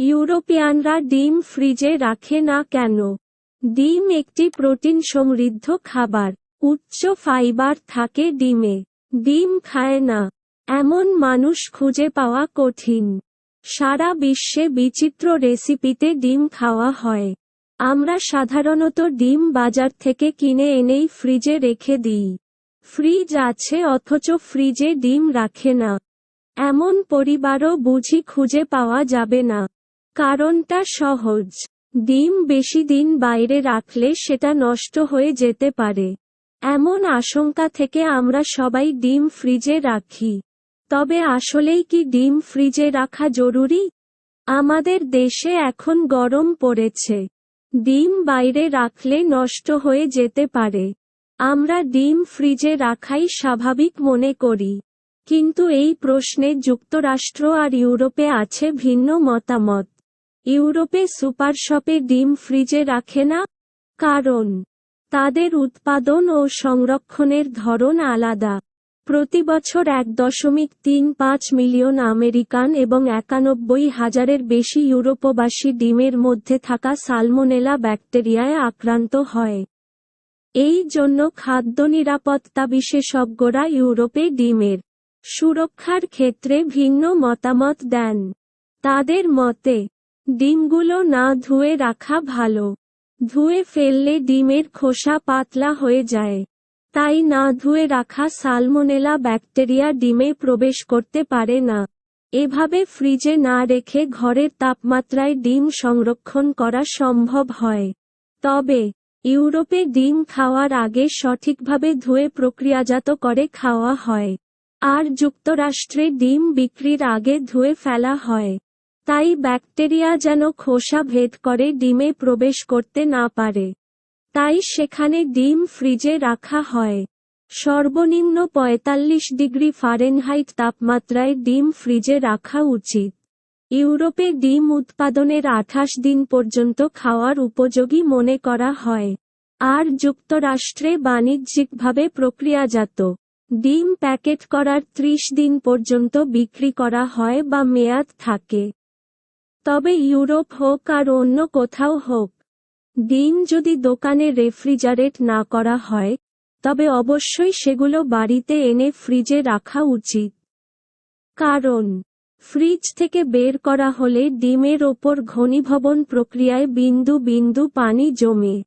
ইউরোপিয়ানরা ডিম ফ্রিজে রাখে না কেন? ডিম একটি প্রোটিন সমৃদ্ধ খাবার, উচ্চ ফাইবার থাকে ডিমে। ডিম খায় না। এমন মানুষ খুঁজে পাওয়া কঠিন। সারা বিশ্বে বিচিত্র রেসিপিতে ডিম খাওয়া হয়। আমরা সাধারণত ডিম বাজার থেকে কিনে এনেই ফ্রিজে রেখে দিই। ফ্রিজ আছে অথচ ফ্রিজে ডিম রাখে না। এমন পরিবারও বুঝি খুঁজে পাওয়া যাবে না। কারণটা সহজ। ডিম বেশি দিন বাইরে রাখলে সেটা নষ্ট হয়ে যেতে পারে। এমন আশঙ্কা থেকে আমরা সবাই ডিম ফ্রিজে রাখি। তবে আসলেই কি ডিম ফ্রিজে রাখা জরুরি? আমাদের দেশে এখন গরম পড়েছে। ডিম বাইরে রাখলে নষ্ট হয়ে যেতে পারে। আমরা ডিম ফ্রিজে রাখাই স্বাভাবিক মনে করি। কিন্তু এই প্রশ্নে যুক্তরাষ্ট্র আর ইউরোপে আছে ভিন্ন মতামত। ইউরোপে সুপার শপে ডিম ফ্রিজে রাখে না? কারণ, তাদের উৎপাদন ও সংরক্ষণের ধরন আলাদা। প্রতি বছর এক দশমিক তিন পাঁচ মিলিয়ন আমেরিকান এবং একানব্বই হাজারের বেশি ইউরোপবাসী ডিমের মধ্যে থাকা সালমোনেলা ব্যাকটেরিয়ায় আক্রান্ত হয়। এই জন্য খাদ্য নিরাপত্তা বিশেষজ্ঞরা ইউরোপে ডিমের সুরক্ষার ক্ষেত্রে ভিন্ন মতামত দেন। তাদের মতে ডিমগুলো না ধুয়ে রাখা ভালো। ধুয়ে ফেললে ডিমের খোসা পাতলা হয়ে যায়। তাই না ধুয়ে রাখা সালমোনেলা ব্যাকটেরিয়া ডিমে প্রবেশ করতে পারে না। এভাবে ফ্রিজে না রেখে ঘরের তাপমাত্রায় ডিম সংরক্ষণ করা সম্ভব হয়। তবে, ইউরোপে ডিম খাওয়ার আগে সঠিকভাবে ধুয়ে প্রক্রিয়াজাত করে খাওয়া হয়। আর যুক্তরাষ্ট্রে ডিম বিক্রির আগে ধুয়ে ফেলা হয়। তাই ব্যাকটেরিয়া যেন খোসা ভেদ করে ডিমে প্রবেশ করতে না পারে। তাই সেখানে ডিম ফ্রিজে রাখা হয়। সর্বনিম্ন পঁয়তাল্লিশ ডিগ্রি ফারেনহাইট তাপমাত্রায় ডিম ফ্রিজে রাখা উচিত। ইউরোপে ডিম উৎপাদনের আঠাশ দিন পর্যন্ত খাওয়ার উপযোগী মনে করা হয়। আর যুক্তরাষ্ট্রে বাণিজ্যিকভাবে প্রক্রিয়াজাত। ডিম প্যাকেট করার ত্রিশ দিন পর্যন্ত বিক্রি করা হয় বা মেয়াদ থাকে। তবে ইউরোপ হোক আর অন্য কোথাও হোক, ডিম যদি দোকানে রেফ্রিজারেট না করা হয়, তবে অবশ্যই সেগুলো বাড়িতে এনে ফ্রিজে রাখা উচিত। কারণ, ফ্রিজ থেকে বের করা হলে ডিমের ওপর ঘনীভবন প্রক্রিয়ায় বিন্দু বিন্দু পানি জমে।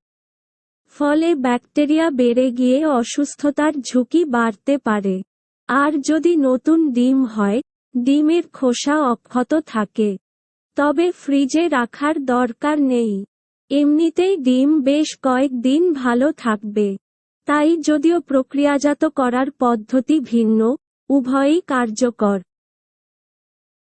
ফলে ব্যাকটেরিয়া বেড়ে গিয়ে অসুস্থতার ঝুঁকি বাড়তে পারে। আর যদি নতুন ডিম হয়, ডিমের খোসা অক্ষত থাকে। তবে ফ্রিজে রাখার দরকার নেই। এমনিতেই ডিম বেশ কয়েকদিন ভালো থাকবে। তাই যদিও প্রক্রিয়াজাত করার পদ্ধতি ভিন্ন, উভয়ই কার্যকর।